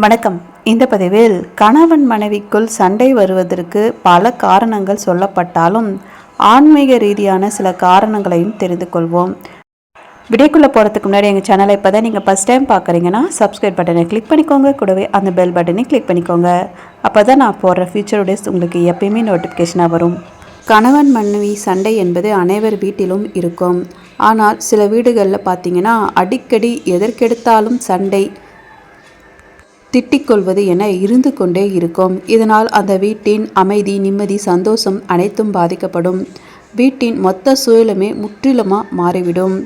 வணக்கம். இந்த பதிவில் கணவன் மனைவிக்குள் சண்டை வருவதற்கு பல காரணங்கள் சொல்லப்பட்டாலும் ஆன்மீக ரீதியான சில காரணங்களையும் தெரிந்து கொள்வோம். விடைக்குள்ளே போகிறதுக்கு முன்னாடி எங்கள் சேனலை இப்போ தான் நீங்கள் ஃபஸ்ட் டைம் பார்க்குறீங்கன்னா சப்ஸ்கிரைப் பட்டனை கிளிக் பண்ணிக்கோங்க. கூடவே அந்த பெல் பட்டனை கிளிக் பண்ணிக்கோங்க. அப்போ தான் நான் போடுற ஃபியூச்சர் டேஸ் உங்களுக்கு எப்பயுமே நோட்டிஃபிகேஷனாக வரும். கணவன் மனைவி சண்டை என்பது அனைவர் வீட்டிலும் இருக்கும். ஆனால் சில வீடுகளில் பார்த்தீங்கன்னா அடிக்கடி எதற்கெடுத்தாலும் சண்டை திட்டிக்கொள்வது என இருந்து கொண்டே இருக்கும். இதனால் அந்த வீட்டின் அமைதி நிம்மதி சந்தோஷம் அனைத்தும் பாதிக்கப்படும். வீட்டின் மொத்த சூழலுமே முற்றிலுமாக மாறிவிடும்.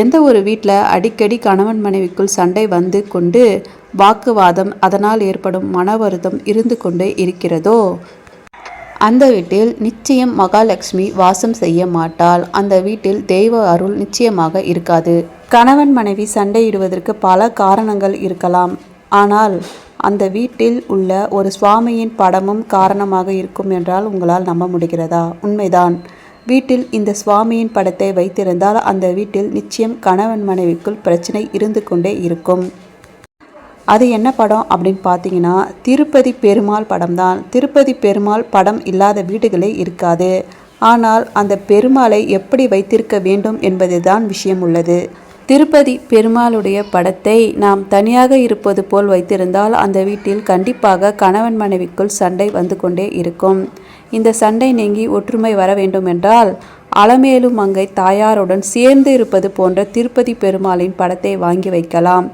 எந்த ஒரு வீட்டில் அடிக்கடி கணவன் மனைவிக்குள் சண்டை வந்து கொண்டு வாக்குவாதம் அதனால் ஏற்படும் மன வருத்தம் இருந்து கொண்டே இருக்கிறதோ? அந்த வீட்டில் நிச்சயம் மகாலட்சுமி வாசம் செய்ய மாட்டாள். அந்த வீட்டில் தெய்வ அருள் நிச்சயமாக இருக்காது. கணவன் மனைவி சண்டையிடுவதற்கு பல காரணங்கள் இருக்கலாம். ஆனால் அந்த வீட்டில் உள்ள ஒரு சுவாமியின் படமும் காரணமாக இருக்கும் என்றால் உங்களால் நம்ப முடிகிறதா? உண்மைதான். வீட்டில் இந்த சுவாமியின் படத்தை வைத்திருந்தால் அந்த வீட்டில் நிச்சயம் கணவன் மனைவிக்குள் பிரச்சனை இருந்து கொண்டே இருக்கும். அது என்ன படம் அப்படின்னு பார்த்தீங்கன்னா திருப்பதி பெருமாள் படம்தான். திருப்பதி பெருமாள் படம் இல்லாத வீடுகளே இருக்காது. ஆனால் அந்த பெருமாளை எப்படி வைத்திருக்க வேண்டும் என்பதுதான் விஷயம் உள்ளது. திருப்பதி பெருமாளுடைய படத்தை நாம் தனியாக இருப்பது போல் வைத்திருந்தால் அந்த வீட்டில் கண்டிப்பாக கணவன் மனைவிக்குள் சண்டை வந்து கொண்டே இருக்கும். இந்த சண்டை நீங்கி ஒற்றுமை வர வேண்டும் என்றால் அலமேலு மங்கை தாயாருடன் சேர்ந்து இருப்பது போன்ற திருப்பதி பெருமாளின் படத்தை வாங்கி வைக்கலாம்.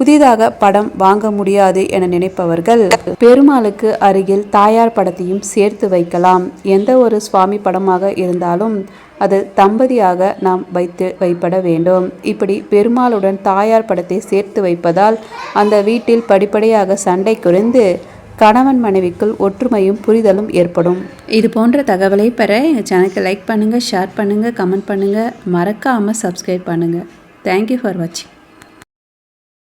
புதிதாக படம் வாங்க முடியாது என நினைப்பவர்கள் பெருமாளுக்கு அருகில் தாயார் படத்தையும் சேர்த்து வைக்கலாம். எந்த ஒரு சுவாமி படமாக இருந்தாலும் அது தம்பதியாக நாம் வைத்து வைப்பட வேண்டும். இப்படி பெருமாளுடன் தாயார் படத்தை சேர்த்து வைப்பதால் அந்த வீட்டில் படிப்படியாக சண்டை குறைந்து கணவன் மனைவிக்குள் ஒற்றுமையும் புரிதலும் ஏற்படும். இது போன்ற தகவலை பெற எங்கள் சேனலுக்கு லைக் பண்ணுங்கள் ஷேர் பண்ணுங்கள் கமெண்ட் பண்ணுங்கள் மறக்காமல் சப்ஸ்கிரைப் பண்ணுங்கள் தேங்க்யூ ஃபார் வாட்சிங்